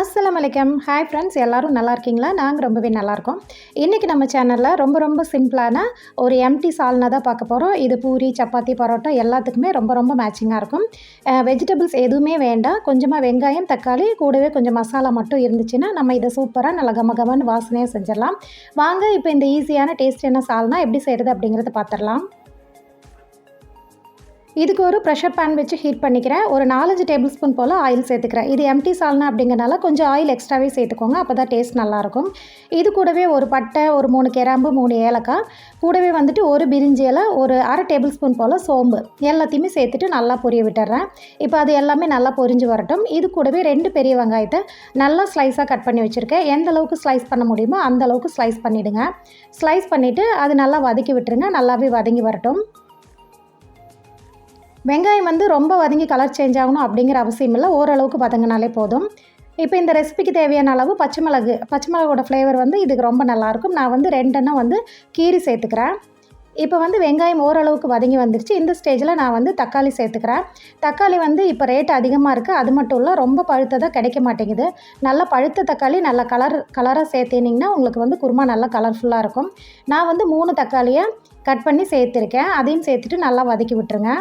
அஸ்லாம் வலைக்கம் hi friends எல்லோரும் நல்லா இருக்கீங்களா? நாங்கள் ரொம்பவே நல்லாயிருக்கோம் இன்றைக்கி நம்ம சேனலில் ரொம்ப ரொம்ப சிம்பிளான ஒரு எம்டி சால்னா தான் பார்க்க போகிறோம் இது பூரி சப்பாத்தி பரோட்டா எல்லாத்துக்குமே ரொம்ப ரொம்ப மேட்சிங்காக இருக்கும். வெஜிடபிள்ஸ் எதுவுமே வேண்டாம். கொஞ்சமாக வெங்காயம் தக்காளி கூடவே கொஞ்சம் மசாலா மட்டும் இருந்துச்சுன்னா நம்ம இதை சூப்பராக நல்லா கம கமன்னு வாசனையாக செஞ்சிடலாம். வாங்க இப்போ இந்த ஈஸியான டேஸ்டியான சால்னா எப்படி செய்கிறது அப்படிங்கிறத பார்த்துடலாம் இதுக்கு ஒரு ப்ரெஷர் பேன் வச்சு ஹீட் பண்ணிக்கிறேன். ஒரு நாலஞ்சு டேபிள் ஸ்பூன் போல் ஆயில் சேர்த்துக்கிறேன். இது எம்டி சால்னா அப்படிங்கிறனால கொஞ்சம் ஆயில் எக்ஸ்ட்ராவே சேர்த்துக்கோங்க. அப்போ தான் டேஸ்ட் நல்லாயிருக்கும். இது கூடவே ஒரு பட்டை ஒரு மூணு கிராம்பு மூணு ஏலக்காய். கூடவே வந்துட்டு ஒரு பிரிஞ்சி இலை ஒரு அரை டேபிள் ஸ்பூன் போல் சோம்பு. எல்லாத்தையுமே சேர்த்துட்டு நல்லா பொரிய விட்டுறேன். இப்போ அது எல்லாமே நல்லா பொரிஞ்சு வரட்டும். இது கூடவே ரெண்டு பெரிய வெங்காயத்தை நல்லா ஸ்லைஸாக கட் பண்ணி வச்சுருக்கேன். எந்த அளவுக்கு ஸ்லைஸ் பண்ண முடியுமோ அந்த அளவுக்கு ஸ்லைஸ் பண்ணிவிடுங்க ஸ்லைஸ் பண்ணிவிட்டு அது நல்லா வதக்கி விட்டுருங்க. நல்லாவே வதங்கி வரட்டும். வெங்காயம் வந்து ரொம்ப வதங்கி கலர் சேஞ்ச் ஆகணும் அப்படிங்கிற அவசியம் இல்லை. ஓரளவுக்கு வதங்கினாலே போதும். இப்போ இந்த ரெசிபிக்கு தேவையான அளவு பச்சை மிளகு பச்சை மிளகோட ஃப்ளேவர் வந்து இதுக்கு ரொம்ப நல்லாயிருக்கும் நான் வந்து ரெண்டெண்ணம் வந்து கீரி சேர்த்துக்கிறேன். இப்போ வந்து வெங்காயம் ஓரளவுக்கு வதங்கி வந்துருச்சு. இந்த ஸ்டேஜில் நான் வந்து தக்காளி சேர்த்துக்கிறேன். தக்காளி வந்து இப்போ ரேட் அதிகமாக இருக்குது அது மட்டும் இல்லை ரொம்ப பழுத்ததாக கிடைக்க மாட்டேங்குது. நல்லா பழுத்த தக்காளி நல்லா கலர் கலராக சேர்த்தினிங்கன்னா உங்களுக்கு வந்து குருமா நல்லா கலர்ஃபுல்லாக இருக்கும். நான் வந்து மூணு தக்காளியை கட் பண்ணி சேர்த்துருக்கேன். அதையும் சேர்த்துட்டு நல்லா வதக்கி விட்டுருங்க.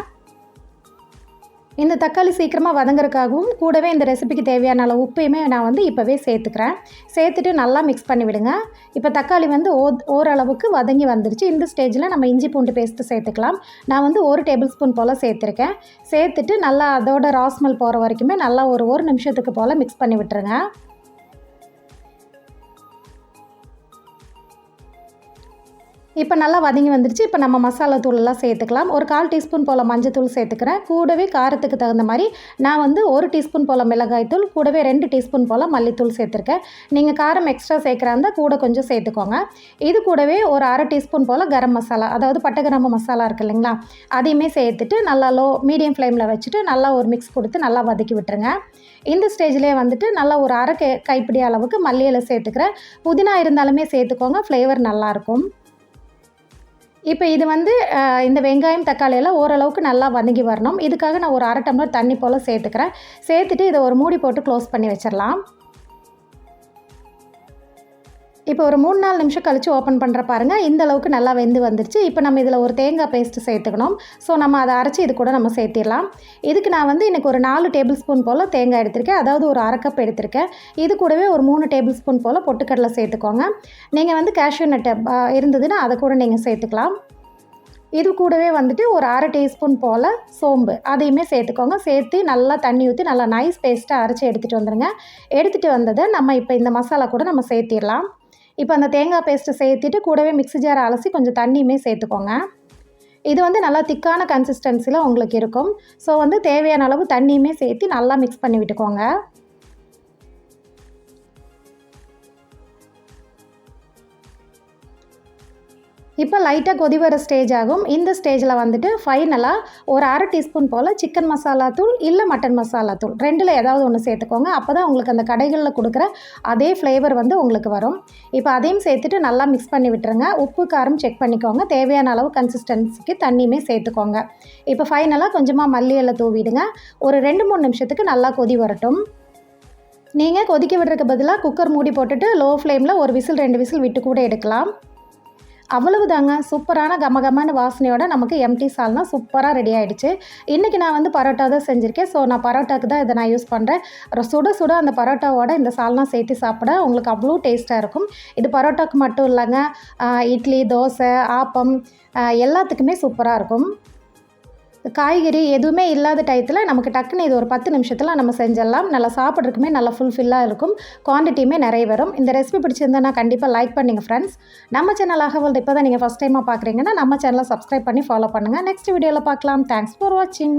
இந்த தக்காளி சீக்கிரமாக வதங்குறதுக்காகவும் கூடவே இந்த ரெசிபிக்கு தேவையான அளவு உப்பையுமே நான் வந்து இப்போவே சேர்த்துக்கிறேன். சேர்த்துட்டு நல்லா மிக்ஸ் பண்ணி விடுங்க. இப்போ தக்காளி வந்து ஓ ஓரளவுக்கு வதங்கி வந்துருச்சு. இந்த ஸ்டேஜில் நம்ம இஞ்சி பூண்டு பேஸ்ட்டு சேர்த்துக்கலாம். நான் வந்து ஒரு டேபிள் ஸ்பூன் போல் சேர்த்துருக்கேன். சேர்த்துட்டு நல்லா அதோட ராஸ்மல் போகிற வரைக்குமே நல்லா ஒரு ஒரு நிமிஷத்துக்கு போல் மிக்ஸ் பண்ணி விட்டுருங்க. இப்போ நல்லா வதங்கி வந்துருச்சு. இப்போ நம்ம மசாலா தூளெல்லாம் சேர்த்துக்கலாம். ஒரு கால் டீஸ்பூன் போல் மஞ்சத்தூள் சேர்த்துக்கிறேன். கூடவே காரத்துக்கு தகுந்த மாதிரி நான் வந்து ஒரு டீஸ்பூன் போல் மிளகாய்த்தூள் கூடவே ரெண்டு டீஸ்பூன் போல் மல்லித்தூள் சேர்த்துருக்கேன். நீங்கள் காரம் எக்ஸ்ட்ரா சேர்க்குறா இருந்தால் கூட கொஞ்சம் சேர்த்துக்கோங்க. இது கூடவே ஒரு அரை டீஸ்பூன் போல் கரம் மசாலா அதாவது பட்டை கிராம்பு மசாலா இருக்குது இல்லைங்களா? அதையுமே சேர்த்துட்டு நல்லா லோ மீடியம் ஃப்ளேமில் வச்சுட்டு நல்லா ஒரு மிக்ஸ் கொடுத்து நல்லா வதக்கி விட்டுருங்க. இந்த ஸ்டேஜ்லேயே வந்துட்டு நல்லா ஒரு அரை கை கைப்பிடி அளவுக்கு மல்லியில் சேர்த்துக்கிறேன். புதினா இருந்தாலுமே சேர்த்துக்கோங்க. ஃப்ளேவர் நல்லாயிருக்கும் இப்போ இது வந்து இந்த வெங்காயம் தக்காளி எல்லாம் ஓரளவுக்கு நல்லா வதங்கி வரணும். இதுக்காக நான் ஒரு அரை டம்ளர் தண்ணி போல் சேர்த்துக்கிறேன். சேர்த்துட்டு இதை ஒரு மூடி போட்டு க்ளோஸ் பண்ணி வச்சிடலாம். இப்போ ஒரு மூணு நாலு நிமிஷம் கழித்து ஓப்பன் பண்ணுற பாருங்கள் இந்த அளவுக்கு நல்லா வெந்து வந்துருச்சு. இப்போ நம்ம இதில் ஒரு தேங்காய் பேஸ்ட்டு சேர்த்துக்கணும். ஸோ நம்ம அதை அரைச்சி இது கூட நம்ம சேர்த்திடலாம். இதுக்கு நான் வந்து எனக்கு ஒரு நாலு டேபிள் ஸ்பூன் போல் தேங்காய் எடுத்திருக்கேன். அதாவது ஒரு அரை கப் எடுத்திருக்கேன். இது கூடவே ஒரு மூணு டேபிள் ஸ்பூன் போல் பொட்டுக்கடலை சேர்த்துக்கோங்க. நீங்கள் வந்து கேஷ்யூ நட்டு இருந்ததுன்னா அதை கூட நீங்கள் சேர்த்துக்கலாம். இது கூடவே வந்துட்டு ஒரு அரை டீஸ்பூன் போல் சோம்பு அதையுமே சேர்த்துக்கோங்க. சேர்த்து நல்லா தண்ணி ஊற்றி நல்லா நைஸ் பேஸ்ட்டாக அரைச்சி எடுத்துகிட்டு வந்துடுங்க எடுத்துகிட்டு வந்ததை நம்ம இப்போ இந்த மசாலா கூட நம்ம சேர்த்திடலாம். இப்போ அந்த தேங்காய் பேஸ்ட்டை சேர்த்துட்டு கூடவே மிக்ஸி ஜார் அலசி கொஞ்சம் தண்ணியுமே சேர்த்துக்கோங்க. இது வந்து நல்லா திக்கான கன்சிஸ்டன்சியில் உங்களுக்கு இருக்கும். ஸோ வந்து தேவையான அளவு தண்ணியுமே சேர்த்து நல்லா மிக்ஸ் பண்ணி விட்டுக்கோங்க. இப்போ லைட்டாக கொதி வர ஸ்டேஜ் ஆகும். இந்த ஸ்டேஜில் வந்துட்டு ஃபைனலாக ஒரு அரை டீஸ்பூன் போல் சிக்கன் மசாலா தூள் இல்லை மட்டன் மசாலா தூள். ரெண்டில் ஏதாவது ஒன்று சேர்த்துக்கோங்க. அப்போ தான் உங்களுக்கு அந்த கடைகளில் கொடுக்குற அதே ஃப்ளேவர் வந்து உங்களுக்கு வரும். இப்போ அதையும் சேர்த்துட்டு நல்லா மிக்ஸ் பண்ணி விட்டுருங்க. உப்பு காரம் செக் பண்ணிக்கோங்க. தேவையான அளவு கன்சிஸ்டன்சிக்கு தண்ணியுமே சேர்த்துக்கோங்க. இப்போ ஃபைனலாக கொஞ்சமாக மல்லி எல்லாம் தூவிடுங்க. ஒரு ரெண்டு மூணு நிமிஷத்துக்கு நல்லா கொதி வரட்டும். நீங்கள் கொதிக்க விடுறதுக்கு பதிலாக குக்கர் மூடி போட்டுட்டு லோ ஃப்ளேமில் ஒரு விசில் ரெண்டு விசில் விட்டு கூட எடுக்கலாம். அவ்வளவு தாங்க சூப்பரான கமகமான வாசனையோட நமக்கு எம்டி சால்னா சூப்பராக ரெடி ஆகிடுச்சு இன்றைக்கி நான் வந்து பரோட்டா தான் செஞ்சுருக்கேன். ஸோ நான் பரோட்டாக்கு தான் இதை நான் யூஸ் பண்ணுறேன் சுட சுட அந்த பரோட்டாவோட இந்த சால்னா சேர்த்து சாப்பிட உங்களுக்கு அவ்வளோ டேஸ்ட்டாக இருக்கும். இது பரோட்டாக்கு மட்டும் இல்லைங்க. இட்லி தோசை ஆப்பம் எல்லாத்துக்குமே சூப்பராக இருக்கும். காய்கறி எதுவுமே இல்லாத டயத்தில் நமக்கு டக்குன்னு இது ஒரு பத்து நிமிஷத்தில் நம்ம செஞ்சிடலாம். நல்லா சாப்பிட்றதுக்குமே நல்லா ஃபுல்ஃபில்லாக இருக்கும். குவான்டிட்டியுமே நிறைய வரும். இந்த ரெசிபி பிடிச்சிருந்தேன்னா கண்டிப்பாக லைக் பண்ணுங்கள் ஃப்ரெண்ட்ஸ் நம்ம சேனல் ஆகவல் இப்போ தான் நீங்கள் ஃபஸ்ட் டைமாக பார்க்குறீங்கன்னா நம்ம சேனலை சப்ஸ்கிரைப் பண்ணி ஃபாலோ பண்ணுங்கள் நெக்ஸ்ட் வீடியோவில் பார்க்கலாம் தேங்க்ஸ் ஃபார் வாட்சிங்